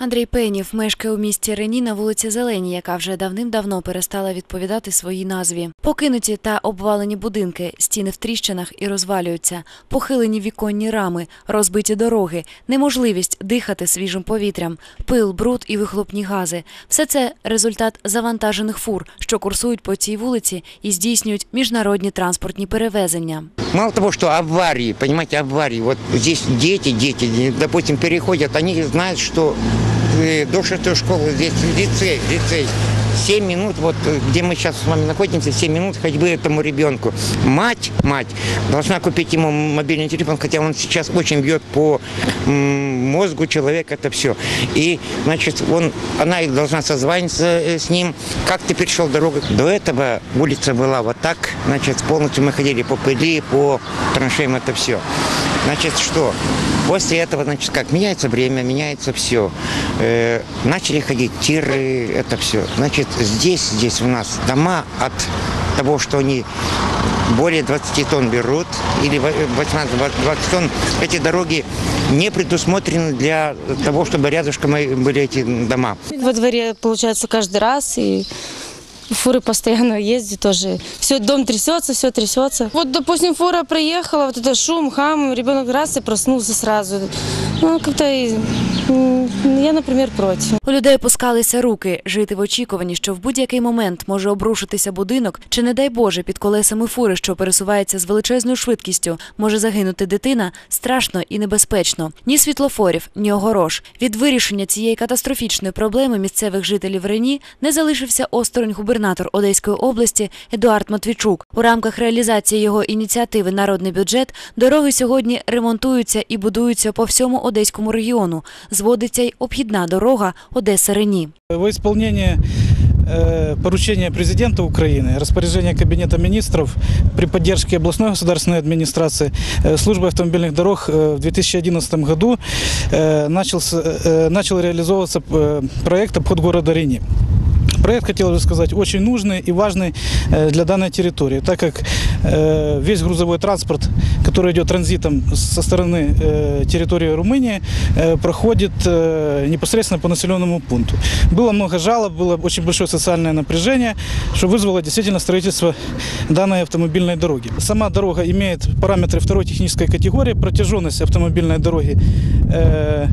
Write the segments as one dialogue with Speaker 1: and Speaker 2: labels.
Speaker 1: Андрій Пенів мешкає у місті Рені на вулиці Зеленій, яка вже давним-давно перестала відповідати своїй назві. Покинуті та обвалені будинки, стіни в тріщинах і розвалюються, похилені віконні рами, розбиті дороги, неможливість дихати свіжим повітрям, пил, бруд і вихлопні гази. Все це результат завантажених фур, що курсують по цій вулиці і здійснюють міжнародні транспортні перевезення.
Speaker 2: Мало того, что аварии, понимаете, аварии. Вот здесь дети, дети, допустим, переходят, они знают, что э, до шестой школы здесь лицей, лицей. 7 минут, вот э, где мы сейчас с вами находимся, 7 минут ходьбы этому ребенку. Мать, мать должна купить ему мобильный телефон, хотя он сейчас очень бьет по мозгу человека, это все. И, значит, он, она должна созваниваться э, с ним, как ты перешел дорогу. До этого улица была вот так, значит, полностью мы ходили по пыли, по траншеям, это все. Значит, что? После этого, значит, как меняется время, меняется все. начали ходить тиры, это все. Значит, здесь, здесь у нас дома от того, что они более 20 тонн берут, или 18-20 тонн, эти дороги не предусмотрены для того, чтобы рядышком были эти дома.
Speaker 3: Во дворе, получается, каждый раз, и фуры постоянно ездят тоже. Все, дом трясется, все трясется. Вот, допустим, фура приехала, вот это шум, хам, ребенок раз и проснулся сразу. Ну, как-то и, я, например, против.
Speaker 1: У людей пускалися руки жити в очікуванні, що в будь-який момент може обрушитися будинок, чи, не дай Боже, під колесами фури, що пересувається з величезною швидкістю, може загинути дитина, страшно і небезпечно. Ні світлофорів, ні огорож. Від вирішення цієї катастрофічної проблеми місцевих жителів Рені не залишився осторонь губернатор Одеської області Едуард Матвійчук. У рамках реалізації його ініціативи Народний бюджет дороги сьогодні ремонтуються і будуються по всьому Одеському регіону Зводиться й обхідна дорога Одеса-Рені.
Speaker 4: Во исполнение э, поручения президента Украины, распоряжения Кабинета министров при поддержке областной государственной администрации э, службы автомобильных дорог э, в 2011 году э, начался, э, начал реализовываться э, проект «Обход города Рени». Проект, хотел бы сказать, очень нужный и важный э, для данной территории, так как э, весь грузовой транспорт, который идет транзитом со стороны э, территории Румынии, э, проходит э, непосредственно по населенному пункту. Было много жалоб, было очень большое социальное напряжение, что вызвало действительно строительство данной автомобильной дороги. Сама дорога имеет параметры второй технической категории, протяженность автомобильной дороги э,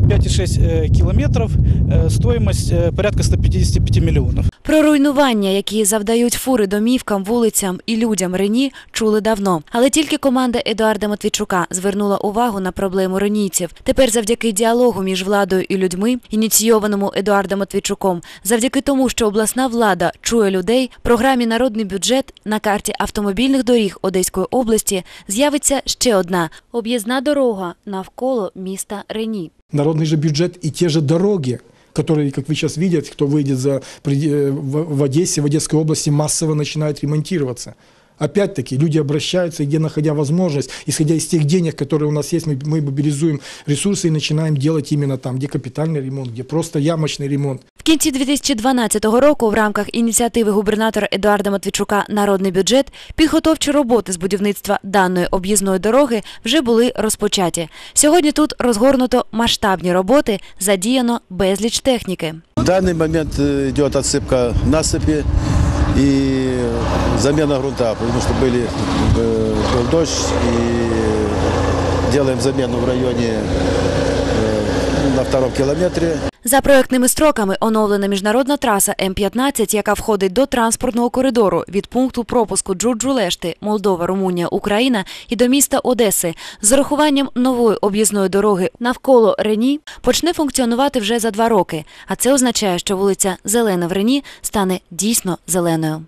Speaker 4: 5,6 э, километров, э, стоимость э, порядка 155 миллионов.
Speaker 1: Про руйнування, які завдають фури домівкам, вулицям і людям Рені, чули давно. Але тільки команда Едуарда Матвійчука звернула увагу на проблему ренійців. Тепер, завдяки діалогу між владою і людьми, ініційованому Едуардом Матвійчуком, завдяки тому, що обласна влада чує людей, програмі Народний бюджет на карті автомобільних доріг Одеської області з'явиться ще одна об'їзна дорога навколо міста Рені.
Speaker 5: Народный же бюджет и те же дороги, которые, как вы сейчас видите, кто выйдет за, э, в, Одессе, в Одесской области, массово начинают ремонтироваться. Опять-таки, люди обращаются, где находя возможность, исходя из тех денег, которые у нас есть, мы, мы мобилизуем ресурсы и начинаем делать именно там, где капитальный ремонт, где просто ямочный ремонт.
Speaker 1: В кінці 2012 року в рамках ініціативи губернатора Едуарда Матвійчука Народний бюджет підготовчі роботи з будівництва даної об'їзної дороги вже були розпочаті. Сьогодні тут розгорнуто масштабні роботи, задіяно безліч техніки.
Speaker 6: В данный момент э, идет отсыпка насыпи и замена грунта, потому что были, э, был дождь и делаем замену в районе э, на втором километре.
Speaker 1: За проектними строками оновлена міжнародна траса М-15, яка входить до транспортного коридору від пункту пропуску Джурджулешти, Молдова, Румунія, Україна і до міста Одеси. З урахуванням нової об'їзної дороги навколо Рені почне функціонувати вже за два роки. А це означає, що вулиця Зелена в Рені стане дійсно зеленою.